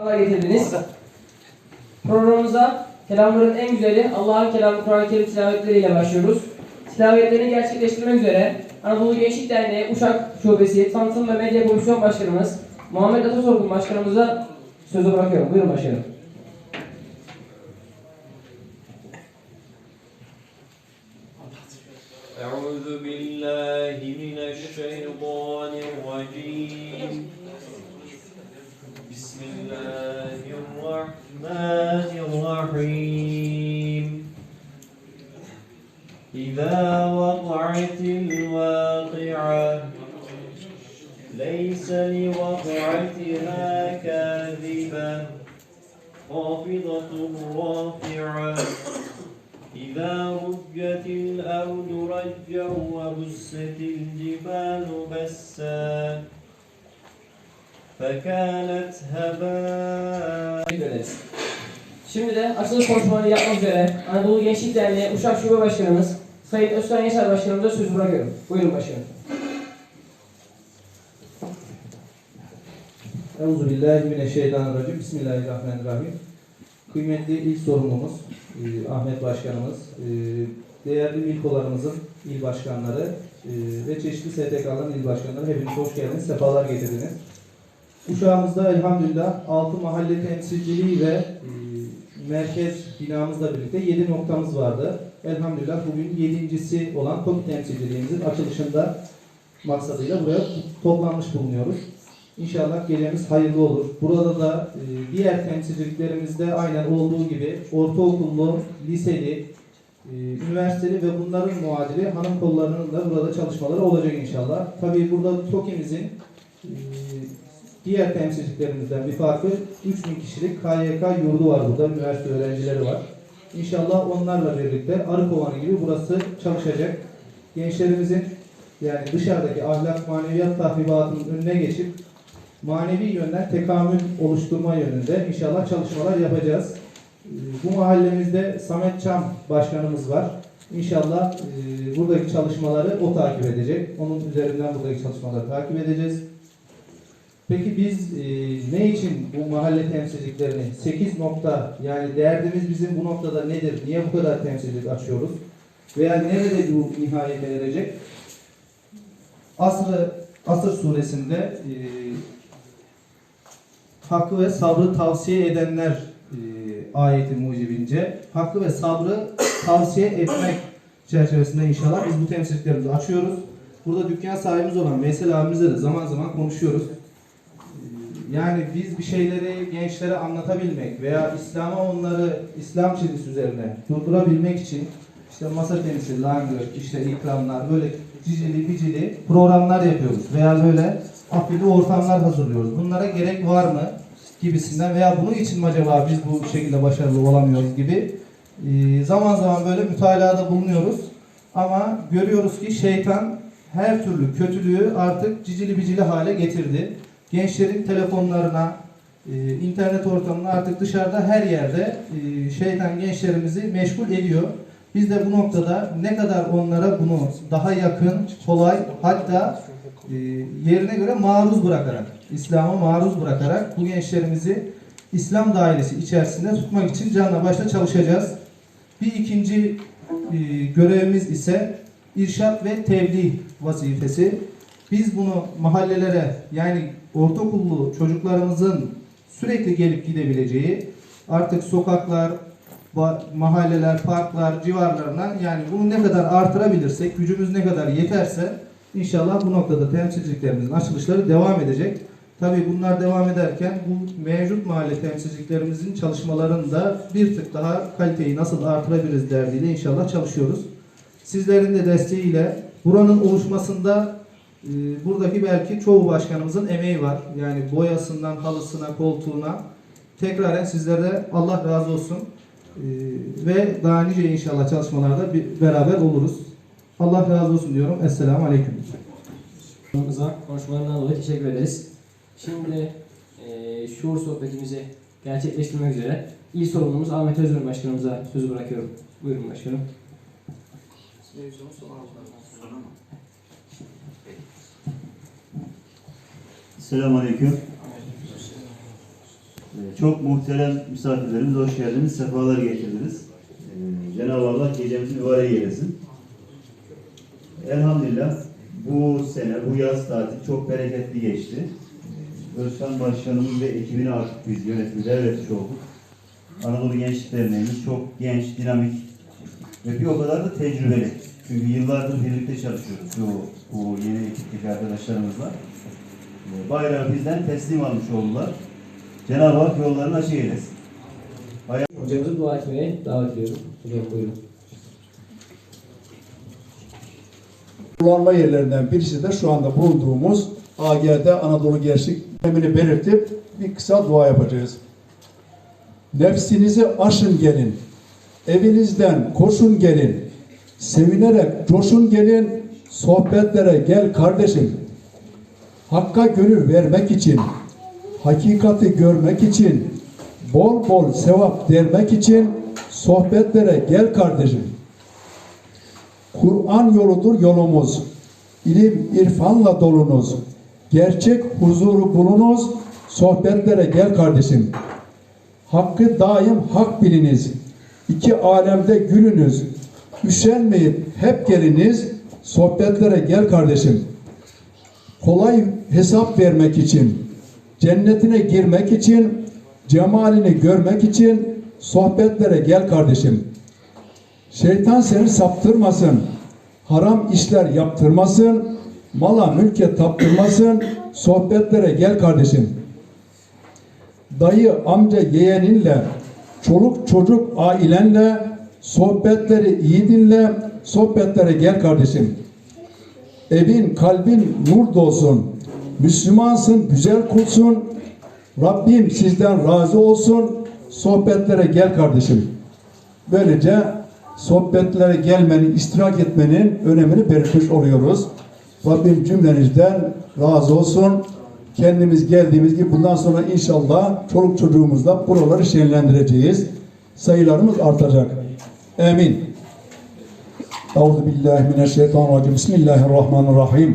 Allah getirdiniz. Programımıza kelamların en güzeli Allah'ın kelamı Kur'an-ı Kerim tilavetleriyle başlıyoruz. Tilavetlerini gerçekleştirmek üzere Anadolu Gençlik Derneği Uşak Şubesi Tanıtım ve Medya Komisyon Başkanımız Muhammed Atasorgun Başkanımıza sözü bırakıyorum. Buyurun başkanım. أعوذ بالله من الشيطان بسم الله الرحمن الرحيم. إذا وقعت الواقعة ليس لوقعتها كاذبة خافضة رافعة. إذا رجت الأرض رجا وبست الجبال بسا. فكانت هباء Teşekkür ederiz. Şimdi de açılış konuşmalarını yapmak üzere Anadolu Gençlik Derneği Uşak Şube Başkanımız Sayın Özkan Yaşar Başkanımıza sözü bırakıyorum. Buyurun başkanım. Euzu billahi mineşşeytanirracim. Bismillahirrahmanirrahim. Kıymetli il sorumlumuz, e, Ahmet Başkanımız, e, değerli ilkolarımızın il başkanları e, ve çeşitli STK'ların il başkanları hepiniz hoş geldiniz, sefalar getirdiniz. Uşağımızda elhamdülillah 6 mahalle temsilciliği ve e, merkez binamızla birlikte 7 noktamız vardı. Elhamdülillah bugün 7.si olan TOKİ temsilciliğimizin açılışında maksadıyla buraya toplanmış bulunuyoruz. İnşallah gecemiz hayırlı olur. Burada da e, diğer temsilciliklerimizde aynen olduğu gibi ortaokullu, liseli, e, üniversiteli ve bunların muadili hanım kollarının da burada çalışmaları olacak inşallah. Tabii burada TOKİ'mizin e, diğer temsilciliklerimizden bir farkı 3000 kişilik KYK yurdu var burada. Üniversite öğrencileri var. İnşallah onlarla birlikte arı kovanı gibi burası çalışacak. Gençlerimizin yani dışarıdaki ahlak maneviyat tahribatının önüne geçip manevi yönden tekamül oluşturma yönünde inşallah çalışmalar yapacağız. Bu mahallemizde Samet Çam başkanımız var. İnşallah buradaki çalışmaları o takip edecek. Onun üzerinden buradaki çalışmaları takip edeceğiz. Peki biz e, ne için bu mahalle temsilciliklerini 8 nokta yani derdimiz bizim bu noktada nedir? Niye bu kadar temsilcilik açıyoruz? Veya nerede bu nihayete erecek? Asr Asır suresinde e, hakkı ve sabrı tavsiye edenler e, ayeti mucibince hakkı ve sabrı tavsiye etmek çerçevesinde inşallah biz bu temsilciliklerimizi açıyoruz. Burada dükkan sahibimiz olan Veysel abimizle de zaman zaman konuşuyoruz. Yani biz bir şeyleri gençlere anlatabilmek veya İslam'a onları İslam çizgisi üzerine durdurabilmek için işte masa tenisi, langır, işte ikramlar, böyle cicili bicili programlar yapıyoruz. Veya böyle afili ortamlar hazırlıyoruz. Bunlara gerek var mı? gibisinden veya bunun için mi acaba biz bu şekilde başarılı olamıyoruz gibi zaman zaman böyle mütalada bulunuyoruz. Ama görüyoruz ki şeytan her türlü kötülüğü artık cicili bicili hale getirdi. Gençlerin telefonlarına, e, internet ortamına artık dışarıda her yerde e, şeytan gençlerimizi meşgul ediyor. Biz de bu noktada ne kadar onlara bunu daha yakın, kolay hatta e, yerine göre maruz bırakarak, İslam'a maruz bırakarak bu gençlerimizi İslam dairesi içerisinde tutmak için canla başla çalışacağız. Bir ikinci e, görevimiz ise irşat ve tebliğ vazifesi. Biz bunu mahallelere yani ortaokullu çocuklarımızın sürekli gelip gidebileceği artık sokaklar, mahalleler, parklar civarlarına yani bunu ne kadar artırabilirsek, gücümüz ne kadar yeterse inşallah bu noktada temsilciliklerimizin açılışları devam edecek. Tabii bunlar devam ederken bu mevcut mahalle temsilciliklerimizin çalışmalarını da bir tık daha kaliteyi nasıl artırabiliriz derdiyle inşallah çalışıyoruz. Sizlerin de desteğiyle buranın oluşmasında buradaki belki çoğu başkanımızın emeği var. Yani boyasından halısına, koltuğuna. Tekraren sizlere Allah razı olsun. E, ve daha nice inşallah çalışmalarda bir, beraber oluruz. Allah razı olsun diyorum. Esselamu Aleyküm. Konuşmalarından dolayı teşekkür ederiz. Şimdi eee şuur sohbetimizi gerçekleştirmek üzere il sorumlumuz Ahmet Özgür Başkanımıza sözü bırakıyorum. Buyurun başkanım. Selamun Aleyküm. Ee, Çok muhterem misafirlerimiz hoş geldiniz, sefalar getirdiniz. Ee, Cenab-ı Allah gecemizi mübarek eylesin. Elhamdülillah bu sene, bu yaz tatili çok bereketli geçti. Ee, Özkan Başkanımız ve ekibini artık biz yönetimi devretmiş olduk. Anadolu Gençlik Derneğimiz çok genç, dinamik ve bir o kadar da tecrübeli. Çünkü yıllardır birlikte çalışıyoruz bu, bu yeni ekipteki arkadaşlarımızla. Bayrağı bizden teslim almış oldular. Cenab-ı Hak yollarını açık eylesin. Hocamızı dua etmeye davet ediyorum. Hocam buyurun. kullanma yerlerinden birisi de şu anda bulunduğumuz AGD Anadolu Gençlik Emini belirtip bir kısa dua yapacağız. Nefsinizi aşın gelin. Evinizden koşun gelin. Sevinerek coşun gelin. Sohbetlere gel kardeşim. Hakka gönül vermek için, hakikati görmek için, bol bol sevap vermek için sohbetlere gel kardeşim. Kur'an yoludur yolumuz. İlim, irfanla dolunuz. Gerçek huzuru bulunuz. Sohbetlere gel kardeşim. Hakkı daim hak biliniz. İki alemde gülünüz. Üşenmeyip hep geliniz. Sohbetlere gel kardeşim. Kolay hesap vermek için, cennetine girmek için, cemalini görmek için sohbetlere gel kardeşim. Şeytan seni saptırmasın. Haram işler yaptırmasın. Mala mülke taptırmasın. Sohbetlere gel kardeşim. Dayı, amca, yeğeninle, çoluk çocuk ailenle sohbetleri iyi dinle. Sohbetlere gel kardeşim. Evin, kalbin nur dolsun. Müslümansın, güzel kulsun. Rabbim sizden razı olsun. Sohbetlere gel kardeşim. Böylece sohbetlere gelmenin, iştirak etmenin önemini belirtmiş oluyoruz. Rabbim cümlenizden razı olsun. Kendimiz geldiğimiz gibi bundan sonra inşallah çoluk çocuğumuzla buraları şenlendireceğiz. Sayılarımız artacak. Amin. أعوذ بالله من الشيطان الرجيم. بسم الله الرحمن الرحيم.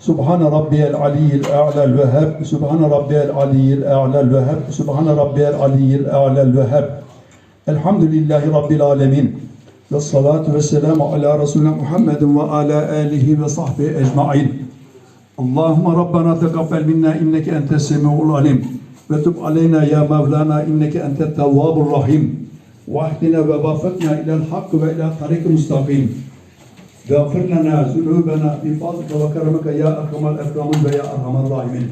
سبحان ربي العلي الأعلى الوهاب. سبحان ربي العلي الأعلى الوهاب. سبحان ربي العلي الأعلى الوهاب. الحمد لله رب العالمين. والصلاة والسلام على رسول محمد وعلى آله وصحبه أجمعين. اللهم ربنا تقبل منا إنك أنت السميع العليم. وتب علينا يا مولانا إنك أنت التواب الرحيم. Vafıkna ilel hakkı ve ila tarik müstakim. Gafir lana zunubena bi fadlika ve keremeke ya erhamel ekramun ve ya erhamel rahimin.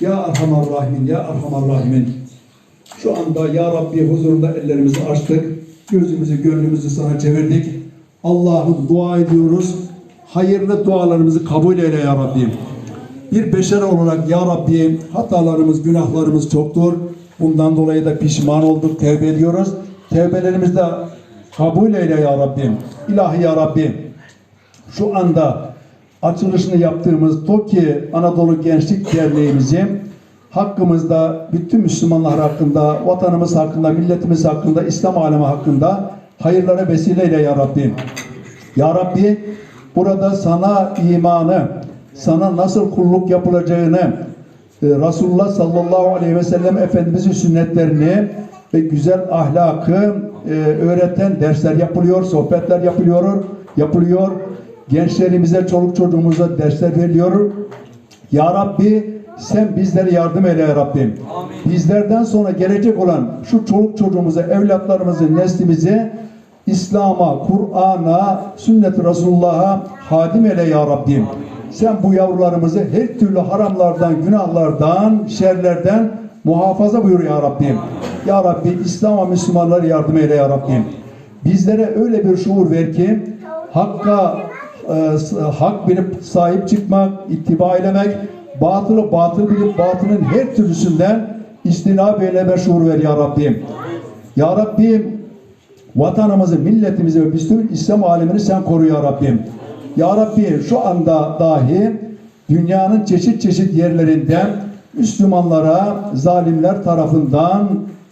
Ya erhamel rahimin. Şu anda Ya Rabbi huzurunda ellerimizi açtık. Gözümüzü, gönlümüzü sana çevirdik. Allah'ım dua ediyoruz. Hayırlı dualarımızı kabul eyle Ya Rabbi. Bir beşer olarak Ya Rabbi hatalarımız, günahlarımız çoktur. Bundan dolayı da pişman olduk, tevbe ediyoruz. Tevbelerimizi de kabul eyle Ya Rabbi. İlahi Ya Rabbi şu anda açılışını yaptığımız TOKİ Anadolu Gençlik Derneğimizi hakkımızda bütün Müslümanlar hakkında, vatanımız hakkında, milletimiz hakkında, İslam alemi hakkında hayırlara vesileyle ya Rabbi. Ya Rabbi burada sana imanı, sana nasıl kulluk yapılacağını, Resulullah sallallahu aleyhi ve sellem Efendimizin sünnetlerini ve güzel ahlakı e, öğreten dersler yapılıyor, sohbetler yapılıyor, yapılıyor. Gençlerimize, çoluk çocuğumuza dersler veriliyor. Ya Rabbi sen bizlere yardım eyle ya Rabbim. Bizlerden sonra gelecek olan şu çoluk çocuğumuza, evlatlarımızı, neslimizi İslam'a, Kur'an'a, sünnet-i Resulullah'a hadim eyle ya Rabbim. Sen bu yavrularımızı her türlü haramlardan, günahlardan, şerlerden muhafaza buyur ya Rabbim. Ya Rabbi İslam'a, Müslümanlara yardım eyle ya Rabbim. Bizlere öyle bir şuur ver ki hakka e, hak bilip sahip çıkmak, ittiba eylemek, batılı batıl bilip batılın her türlüsünden istinab eyleme şuur ver ya Rabbim. Ya Rabbim vatanımızı, milletimizi ve bütün İslam alemini sen koru ya Rabbim. Ya Rabbi şu anda dahi dünyanın çeşit çeşit yerlerinden Müslümanlara zalimler tarafından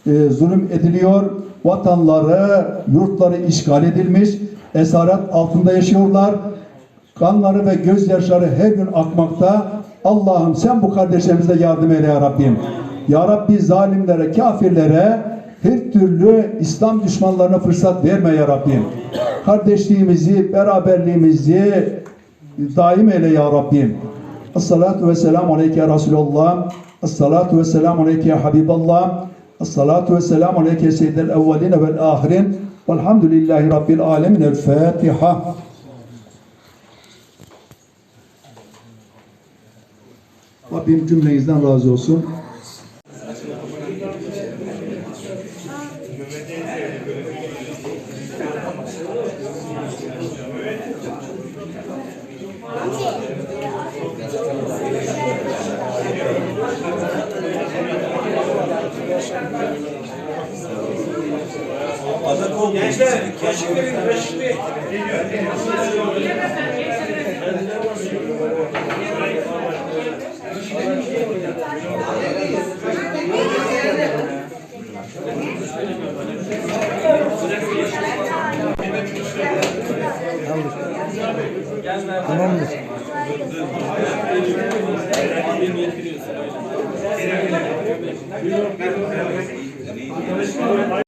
e, zulüm ediliyor. Vatanları, yurtları işgal edilmiş. Esaret altında yaşıyorlar. Kanları ve gözyaşları her gün akmakta. Allah'ım sen bu kardeşlerimize yardım eyle ya Rabbim. Ya Rabbi zalimlere, kafirlere, her türlü İslam düşmanlarına fırsat verme ya Rabbim. Kardeşliğimizi, beraberliğimizi daim eyle ya Rabbim. Esselatu ve selamu aleyke ya Resulallah. Esselatu ve selamu aleyke ya Habiballah. Esselatu ve selamu aleyke seyyidel evveline vel ahirin. Velhamdülillahi Rabbil alemin. El Fatiha. Rabbim cümlenizden razı olsun. oldu. Gençler, kaşık verin, kaşık verin. Geliyor. Tamamdır. Tamamdır.